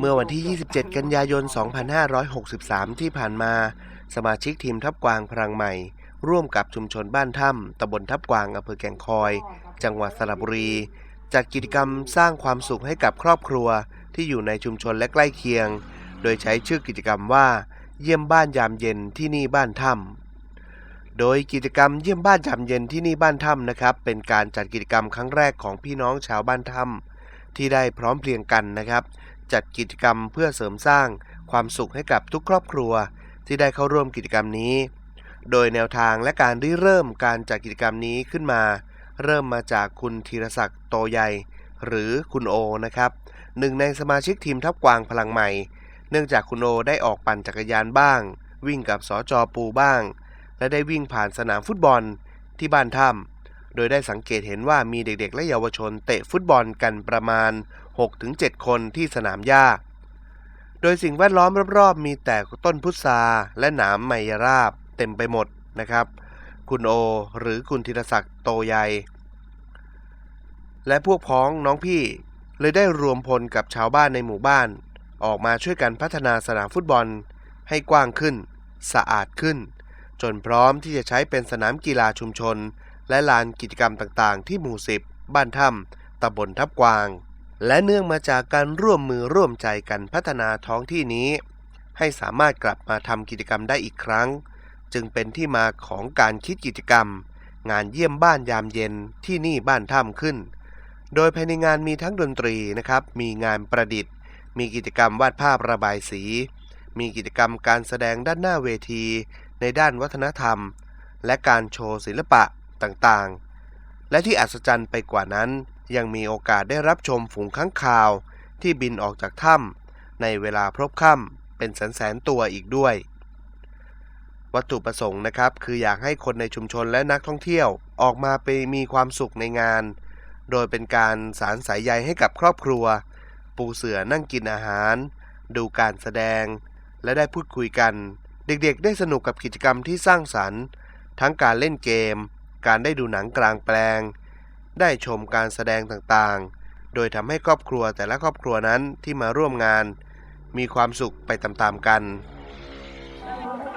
เมื่อวันที่ 27 กันยายน 2563 ที่ผ่านมา สมาชิกทีมทับกวางพลังใหม่ ร่วมกับชุมชนบ้านถ้ำตำบลทับกวางอำเภอแก่งคอย จังหวัดสระบุรี จัดกิจกรรมสร้างความสุขให้กับครอบครัวที่อยู่ในชุมชนและใกล้เคียง โดยใช้ชื่อกิจกรรมว่า เยี่ยมบ้านยามเย็นที่นี่บ้านถ้ำโดยกิจกรรมเยี่ยมบ้านยามเย็นที่นี่บ้านถ้ำนะครับ เป็นการจัดกิจกรรมครั้งแรกของพี่น้องชาวบ้านถ้ำที่ได้พร้อมเพรียงกันนะครับ จัดกิจกรรมเพื่อเสริมสร้างความสุขให้กับทุกครอบครัวที่ได้เข้าร่วมกิจกรรมนี้ โดยแนวทางและการริเริ่มการจัดกิจกรรมนี้ขึ้นมา เริ่มมาจากคุณธีรศักดิ์โตใหญ่หรือคุณโอนะครับหนึ่งในสมาชิกทีมทับกวางพลังใหม่ เนื่องจากคุณโอได้ออกปั่นจักรยานบ้าง วิ่งกับสอจอปูบ้าง และได้วิ่งผ่านสนามฟุตบอลที่บ้านถ้ำโดยได้สังเกตเห็นว่ามีเด็กๆ และเยาวชนเตะฟุตบอลกันประมาณ 6-7 คนที่สนามหญ้า โดยสิ่งแวดล้อมรอบๆ มีแต่ต้นพุทราและหนามไมยราบเต็มไปหมดนะครับ คุณโอหรือคุณธีรศักดิ์โตใหญ่และพวกพ้องน้องพี่เลยได้รวมพลกับชาวบ้านในหมู่บ้าน ออกมาช่วยกันพัฒนาสนามฟุตบอลให้กว้างขึ้น สะอาดขึ้น จนพร้อมที่จะใช้เป็นสนามกีฬาชุมชน และลานกิจกรรมต่างๆ ที่หมู่สิบบ้านถ้ำตำบลทับกวาง และเนื่องมาจากการร่วมมือร่วมใจกันพัฒนาท้องที่นี้ ให้สามารถกลับมาทำกิจกรรมได้อีกครั้ง จึงเป็นที่มาของการคิดกิจกรรม งานเยี่ยมบ้านยามเย็นที่นี่บ้านถ้ำขึ้น โดยภายในงานมีทั้งดนตรีนะครับ มีงานประดิษฐ์ มีกิจกรรมวาดภาพระบายสี มีกิจกรรมการแสดงด้านหน้าเวที ในด้านวัฒนธรรม และการโชว์ศิลปะต่างๆ และที่อัศจรรย์ไปกว่านั้น ยังมีโอกาสได้รับชมฝูงค้างคาว ที่บินออกจากถ้ำในเวลาพรบค่ำเป็นแสนๆตัวอีกด้วย วัตถุประสงค์นะครับ คืออยากให้คนในชุมชนและนักท่องเที่ยวออกมาไปมีความสุขในงาน โดยเป็นการสารสายใยให้กับครอบครัว ปูเสือนั่งกินอาหาร ดูการแสดง และได้พูดคุยกัน เด็กๆ ได้สนุกกับกิจกรรมที่สร้างสรรค์ ทั้งการเล่นเกม การได้ดูหนังกลางแปลง ได้ชมการแสดงต่างๆ โดยทำให้ครอบครัวแต่ละครอบครัวนั้นที่มาร่วมงาน มีความสุขไปตามๆกัน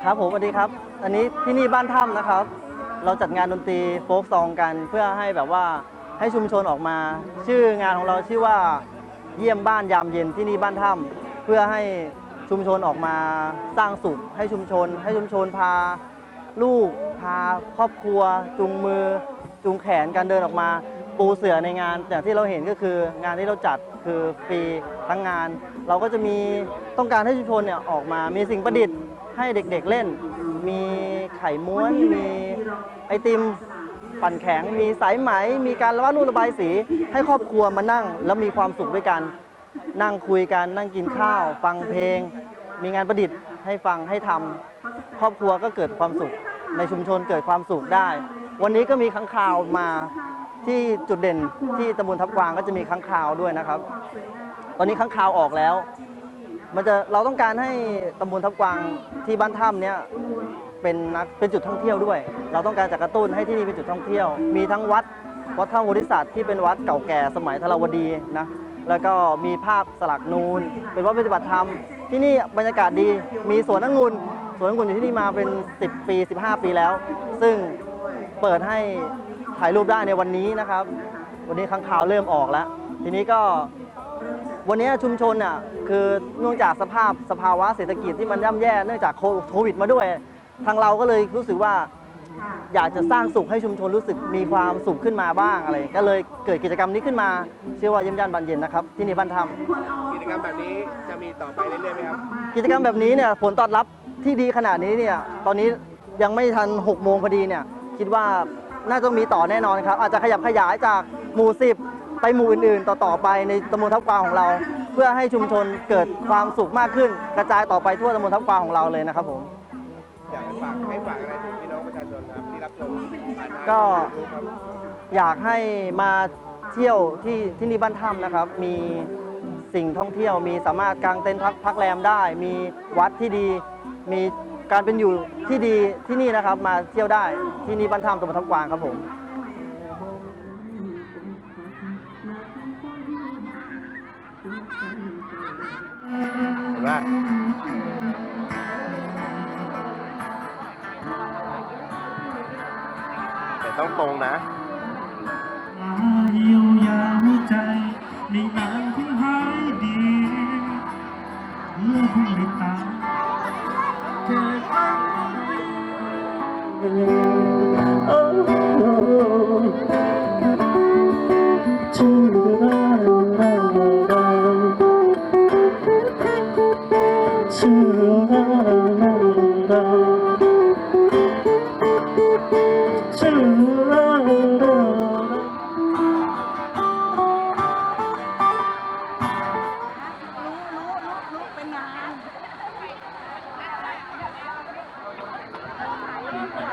ครับผมสวัสดีครับ อันนี้ที่นี่บ้านถ้ำนะครับ เราจัดงานดนตรีโฟกซองกันเพื่อให้แบบว่าให้ชุมชนออกมา ชื่องานของเราชื่อว่าเยี่ยมบ้านยามเย็นที่นี่บ้านถ้ำเพื่อให้ชุมชนออกมาสร้างสุขให้ชุมชน ให้ชุมชนพาลูกพาครอบครัวจูงมือจูงแขนกันเดินออกมา ปูเสือในงานแต่ที่เราเห็นก็คืองานที่เราจัดคือฟรีทั้งงาน เราก็จะมีต้องการให้ชุมชนเนี่ยออกมามีสิ่งประดิษฐ์ให้เด็กๆเล่น มีไข่ม้วน มีไอติมปั่นแข็ง มีสายไหม มีการวาดรูประบายสี ให้ครอบครัวมานั่ง แล้วมีความสุขด้วยกัน นั่งคุยกันนั่งกินข้าว ฟังเพลง มีงานประดิษฐ์ให้ฟังให้ทำครอบครัวก็เกิดความสุขในชุมชนเกิดความสุขได้ วันนี้ก็มีค้างคาวมา ที่จุดเด่นที่ตำบลทับกวางก็จะมีค้างคาวด้วยนะครับ ตอนนี้ค้างคาวออกแล้ว มันจะเราต้องการให้ตำบลทับกวางที่บ้านถ้ำเนี่ยเป็นนักเป็นจุดท่องเที่ยวด้วย เราต้องการจะกระตุ้นให้ที่นี่เป็นจุดท่องเที่ยว มีทั้งวัดวัดถ้ำบริษัทที่เป็นวัดเก่าแก่สมัยธรวดีนะแล้วก็มีภาพสลักนูน เป็นวัดปฏิบัติธรรม ที่นี่บรรยากาศดี มีสวนองุ่นสวนองุ่นอยู่ที่นี่มาเป็น 10 ปี 15 ปีแล้ว ซึ่งเปิดให้ ถ่ายรูปได้ในวันนี้นะครับ วันนี้ค้างคาวเริ่มออกแล้ว ทีนี้ก็วันนี้ชุมชนน่ะคือเนื่องจากสภาพสภาวะเศรษฐกิจที่มันย่ำแย่เนื่องจากโควิดมาด้วย ทางเราก็เลยรู้สึกว่าอยากจะสร้างสุขให้ชุมชนรู้สึกมีความสุขขึ้นมาบ้างอะไร ก็เลยเกิดกิจกรรมนี้ขึ้นมาชื่อว่าเยี่ยมย่านบานเย็นนะครับ ที่นี่บ้านทำกิจกรรมแบบนี้จะมีต่อไปเรื่อยๆไหมครับกิจกรรมแบบนี้เนี่ยผลตอบรับที่ดีขนาดนี้เนี่ยตอนนี้ยังไม่ทัน6โมงพอดีเนี่ยคิดว่า น่าจะมีต่อแน่นอนครับ อาจจะขยับขยายจากหมู่10ไปหมู่อื่นๆ ต่อๆไปในตำบลทับกวางของเรา เพื่อให้ชุมชนเกิดความสุขมากขึ้น กระจายต่อไปทั่วตำบลทับกวางของเราเลยนะครับผมอยากให้ฝากให้ฝากอะไรถึงพี่น้องประชาชนครับที่รับชมผ่านทางก็ YouTube ครับอยากให้มาเที่ยวที่ที่นี่บ้านถ้ำนะครับ มีสิ่งท่องเที่ยว มีสามารถกางเต็นท์พักพักแรมได้ มีวัดที่ดี มี การเป็นอยู่ที่ดีที่นี่นะครับ มาเที่ยวได้ที่นี่บ้านท่ามตำบลทับกวางครับผมแต่ต้องตรงนะใจในงานคุณหายดีเมื่อคุณ Oh, oh, oh.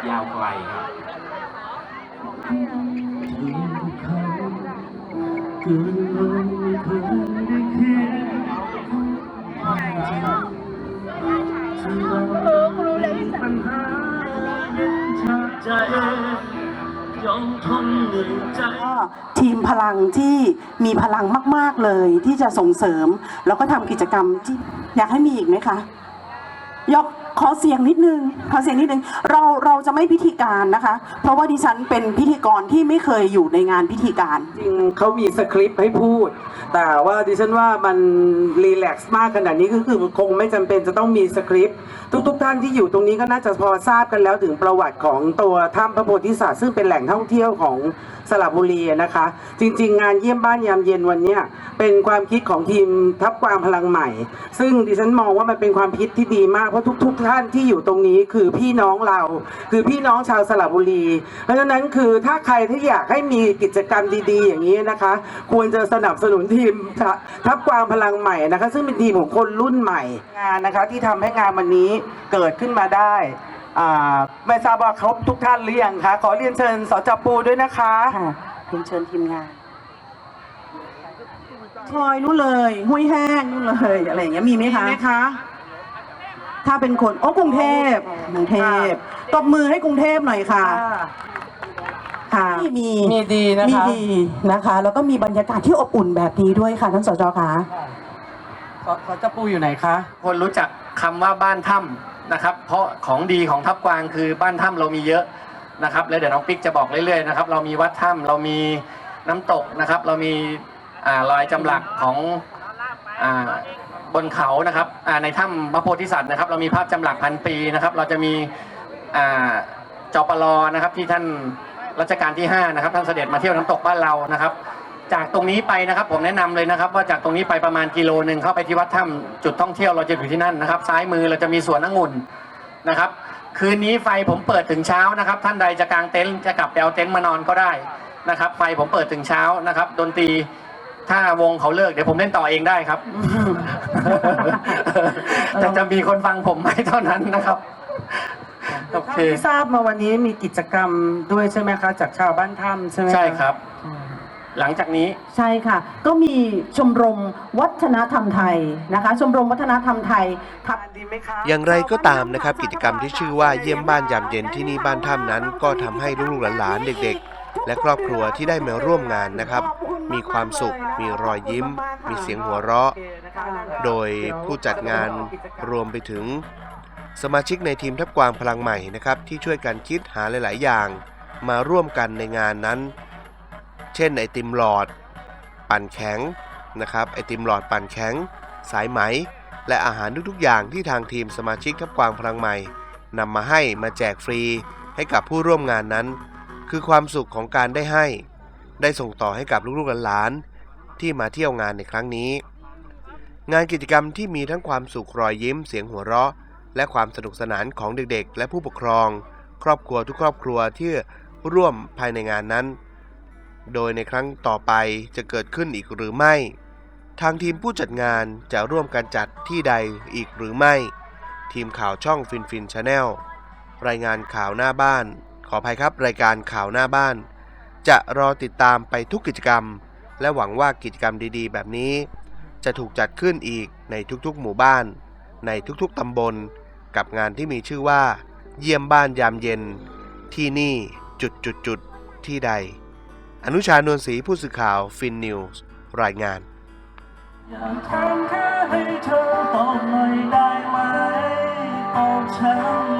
ยาวไกลครับเกินเราไม่เคยได้คิดปัญหาชาใจยอมทนเหนื่อยใจทีมพลังที่มีพลังมาก ๆ เลยที่จะส่งเสริม แล้วก็ทำกิจกรรมที่อยากให้มีอีกไหมคะ ยก ขอเสียงนิดนึงขอเสียงนิดนึงเราเราจะไม่พิธีการนะคะ เพราะว่าดิฉันเป็นพิธีกรที่ไม่เคยอยู่ในงานพิธีการ จริงเขามีสคริปต์ให้พูด แต่ว่าดิฉันว่ามันรีแลกซ์มากขนาดนี้ก็คือคงไม่จำเป็นจะต้องมีสคริปต์ทุกๆท่านที่อยู่ตรงนี้ก็น่าจะพอทราบกันแล้วถึงประวัติของตัวถ้ำพระโพธิสัตว์ซึ่งเป็นแหล่งท่องเที่ยวของสระบุรีนะคะ จริง ๆ งานเยี่ยมบ้านยามเย็นวันนี้เป็นความคิดของทีมทัพกวางพลังใหม่ ซึ่งดิฉันมองว่ามันเป็นความคิดที่ดีมากเพราะทุกๆท่านที่อยู่ตรงนี้คือพี่น้องเรา คือพี่น้องชาวสระบุรี เพราะฉะนั้นคือถ้าใครที่อยากให้มีกิจกรรมดีๆ อย่างนี้นะคะ ควรจะสนับสนุนทีมทะทัพกวางพลังใหม่นะคะ ซึ่งเป็นทีมของคนรุ่นใหม่งานนะคะ ที่ทำให้งานวันนี้เกิดขึ้นมาได้อ่าไม่ทราบว่าครบทุกท่านหรือยังคะขอเรียนเชิญสจปูด้วยนะคะค่ะเรียนเชิญทีมงานคอยนู้นเลย ห้วยแห้งนู้นเลยอะไรอย่างเงี้ยมีไหมคะไหมคะ ถ้าเป็นคนโอ้กรุงเทพกรุงเทพตบมือให้กรุงเทพหน่อยค่ะ ค่ะมีมีดีนะคะ มีดีนะคะ แล้วก็มีบรรยากาศที่อบอุ่นแบบนี้ด้วยค่ะท่านสจคะสสจปูอยู่ไหนคะ คนรู้จักคำว่าบ้านถ้ำนะครับ เพราะของดีของทับกวางคือบ้านถ้ำเรามีเยอะนะครับ แล้วเดี๋ยวน้องปิ๊กจะบอกเรื่อยๆนะครับ เรามีวัดถ้ำเรามีน้ำตกนะครับ เรามีอ่ารอยจำหลักของอ่า บนเขานะครับในถ้ำพระโพธิสัตว์นะครับ เรามีภาพจำหลักพันปีนะครับ เราจะมีจอปลนะครับที่ท่านรัชกาลที่ห้านะครับท่านเสด็จมาเที่ยวน้ำตกบ้านเรานะครับ จากตรงนี้ไปนะครับผมแนะนำเลยนะครับ ว่าจากตรงนี้ไปประมาณกิโลหนึ่งเข้าไปที่วัดถ้ำจุดท่องเที่ยวเราจะอยู่ที่นั่นนะครับ ซ้ายมือเราจะมีสวนองุ่นนะครับ คืนนี้ไฟผมเปิดถึงเช้านะครับ ท่านใดจะกางเต็นท์จะกลับไปเอาเต็นท์มานอนก็ได้นะครับ ไฟผมเปิดถึงเช้านะครับ ดนตรี ถ้าวงเขาเลิกเดี๋ยวผมเล่นต่อเองได้ครับ แต่จะมีคนฟังผมไหมเท่านั้นนะครับ โอเค ที่ทราบมาวันนี้มีกิจกรรมด้วยใช่ไหมคะ จากชาวบ้านถ้ำใช่ไหมะใช่ครับ หลังจากนี้ ใช่ค่ะ ก็มีชมรมวัฒนธรรมไทยนะคะ ชมรมวัฒนธรรมไทยทับดีไหมคะ อย่างไรก็ตามนะครับ กิจกรรมที่ชื่อว่าเยี่ยมบ้านยามเย็นที่นี่บ้านถ้ำนั้น ก็ทำให้ลูกๆหลานๆเด็ก ๆ และครอบครัวที่ได้มาร่วมงานนะครับ มีความสุข มีรอยยิ้ม มีเสียงหัวเราะ โดยผู้จัดงานรวมไปถึงสมาชิกในทีมทัพกวางพลังใหม่นะครับ ที่ช่วยกันคิดหาหลาย ๆ อย่าง มาร่วมกันในงานนั้น เช่นไอติมหลอด ปั่นแข็งนะครับไอติมหลอดปั่นแข็ง สายไหม และอาหารทุก ๆ อย่างที่ทางทีมสมาชิกทัพกวางพลังใหม่นำมาให้มาแจกฟรีให้กับผู้ร่วมงานนั้น คือความสุขของการได้ให้ ได้ส่งต่อให้กับลูกๆหลานๆที่มาเที่ยวงานในครั้งนี้ งานกิจกรรมที่มีทั้งความสุขรอยยิ้มเสียงหัวเราะ และความสนุกสนานของเด็กๆ และผู้ปกครอง ครอบครัวทุกครอบครัวที่ร่วมภายในงานนั้น โดยในครั้งต่อไปจะเกิดขึ้นอีกหรือไม่ ทางทีมผู้จัดงานจะร่วมกันจัดที่ใดอีกหรือไม่ ทีมข่าวช่องฟินฟินชาแนลรายงานข่าวหน้าบ้าน ขออภัยครับรายการข่าวหน้าบ้าน จะรอติดตามไปทุกกิจกรรม และหวังว่ากิจกรรมดีๆ แบบนี้ จะถูกจัดขึ้นอีกในทุกๆ หมู่บ้าน ในทุกๆตำบล กับงานที่มีชื่อว่า เยี่ยมบ้านยามเย็น ที่นี่จุดจุดจุดๆที่ใด อนุชานวลศรีผู้สื่อข่าวฟินนิวส์รายงานอยากถามแค่ให้เธอตอบหน่อยได้ไหมตอบฉัน